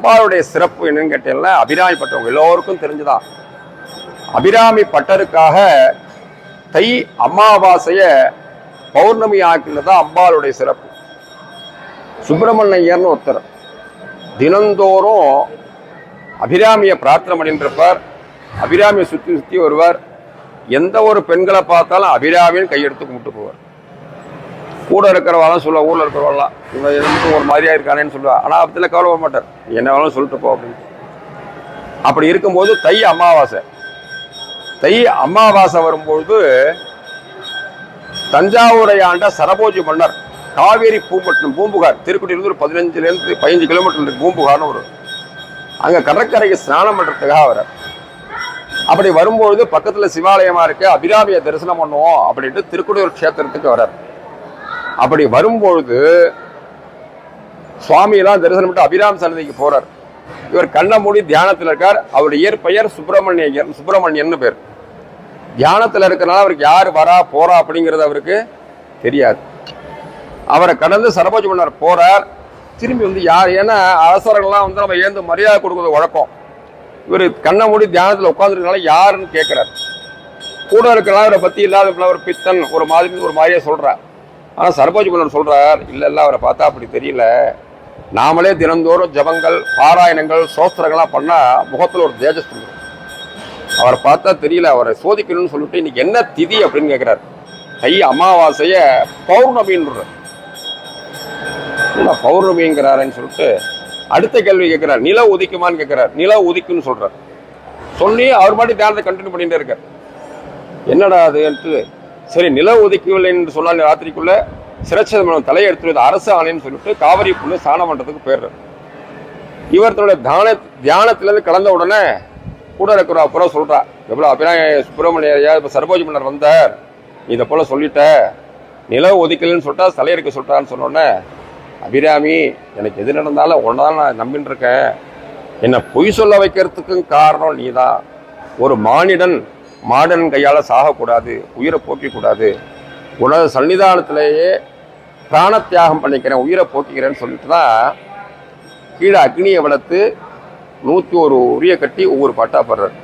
அம்பாளுடைய சிறப்பு என்னன்னு கேட்டீங்கன்னா அபிராமி பட்டவங்க எல்லோருக்கும் தெரிஞ்சுதான் அபிராமி பட்டருக்காக தை அமாவாசையை பௌர்ணமி ஆக்கினது அம்பாளுடைய சிறப்பு. சுப்பிரமணியர்னு ஒருத்தர். தினந்தோறும் அபிராமியை பிரார்த்தனை பண்ணிருப்பார் அபிராமியை சுற்றி சுற்றி வருவார். எந்த ஒரு பெண்களை பார்த்தாலும் அபிராமின்னு கையெடுத்து கும்பிட்டு போவார். கூட இருக்கிறவாலாம் சொல்லுவா ஊரில் இருக்கிறவாலாம் இவன் எதுக்கு ஒரு மாதிரியா இருக்கானேன்னு சொல்லுவா. ஆனால் அதில் கவலை மாட்டார். என்ன வேணாலும் சொல்லிட்டு போ அப்படின்னு. அப்படி இருக்கும்போது தை அமாவாசை. தை அமாவாசை வரும்பொழுது தஞ்சாவூரை ஆண்ட சரபோஜி மன்னர் காவேரி பூம்பட்டினம் பூம்புகார் திருக்குடியிலிருந்து ஒரு பதினஞ்சுலேருந்து பதினஞ்சு கிலோமீட்டர் இருக்கு பூம்புகார்னு ஒரு. அங்கே கடற்கரைக்கு ஸ்நானம் பண்ணுறதுக்காக வரார். அப்படி வரும்பொழுது பக்கத்தில் சிவாலயமாக இருக்கு அபிராமியை தரிசனம் பண்ணுவோம் அப்படின்ட்டு திருக்குடியூர் க்ஷேத்திரத்துக்கு வரார். அப்படி வரும்பொழுது சுவாமியெல்லாம் தரிசனம் பண்ணிட்டு அபிராம் சன்னதிக்கு போறார். இவர் கண்ணை மூடி தியானத்தில் இருக்கார். அவருடைய இயற்பெயர் சுப்பிரமணியன் சுப்பிரமணியன் பேர். தியானத்தில் இருக்கிறனால அவருக்கு யார் வரா போறா அப்படிங்கிறது அவருக்கு தெரியாது. அவரை கடந்து சரபோஜ் மன்னர் போறார். திரும்பி வந்து யார் ஏன்னா அரசர்கள்லாம் வந்து நம்ம ஏந்து மரியாதை கொடுக்கறது வழக்கம். இவர் கண்ணை மூடி தியானத்தில் உட்காந்துருக்கனால யாருன்னு கேட்குறார் கூட இருக்கிறனால அவரை பற்றி இல்லாத ஒரு பித்தன் ஒரு மாதிரி ஒரு மாதிரியே சொல்கிறார் ஆனால் சரபோஜி மன்னர் சொல்கிறார் இல்லை இல்லை அவரை பார்த்தா அப்படி தெரியல. நாமளே தினந்தோறும் ஜபங்கள் பாராயணங்கள் சோஸ்திரங்கள்லாம் பண்ணால் முகத்தில் ஒரு தேஜஸ் வந்துடும் அவரை பார்த்தா தெரியல அவரை சோதிக்கணும்னு சொல்லிட்டு இன்னைக்கு என்ன திதி அப்படின்னு கேட்குறாரு தை அமாவாசையை பௌர்ணமின்ற என்ன பௌர்ணமிங்கிறாருன்னு சொல்லிட்டு அடுத்த கேள்வி கேட்குறார் நில உதிக்குமான்னு கேட்குறார் நில உதிக்குன்னு சொல்கிறார் சொல்லி அவர் மாதிரி தியானத்தை கண்டினியூ பண்ணிகிட்டே இருக்கார். என்னடா அதுன்ட்டு சரி நில ஒதுக்கவில்லை என்று சொன்னால் ராத்திரிக்குள்ள சிரச்சதமனம் தலையை எடுத்துவது அரசு ஆணைன்னு சொல்லிட்டு காவிரி புண்ணு ஸ்நானம் பண்றதுக்கு போயிடுறார். இவர் தன்னுடைய தான தியானத்திலேருந்து கலந்த உடனே கூட இருக்கிற அப்புறம் சொல்கிறா எவ்வளோ அபிராய ஐயா இப்போ சர்வோஜி மன்னர் வந்தார். நீ இதை போல் சொல்லிட்ட. நில ஒதுக்கலன்னு சொல்லிட்டா சிலை எடுக்க சொல்கிறான்னு சொன்னோடனே அபிராமி எனக்கு எது நடந்தாலும் ஒன்றதான் நான் நம்பின்னு இருக்கேன். என்னை பொய் சொல்ல வைக்கிறதுக்கும் காரணம் நீ தான் ஒரு மானிடன் மாடன் கையால் சாகக்கூடாது உயிரை போக்கிக்கூடாது. உனது சன்னிதானத்திலேயே பிராணத்தியாகம் பண்ணிக்கிறேன் உயிரை போக்கிக்கிறேன்னு சொல்லிட்டு தான் கீழே அக்னியை வளர்த்து நூற்றி ஒரு உரிய கட்டி ஒவ்வொரு பாட்டாக பாடுறார்.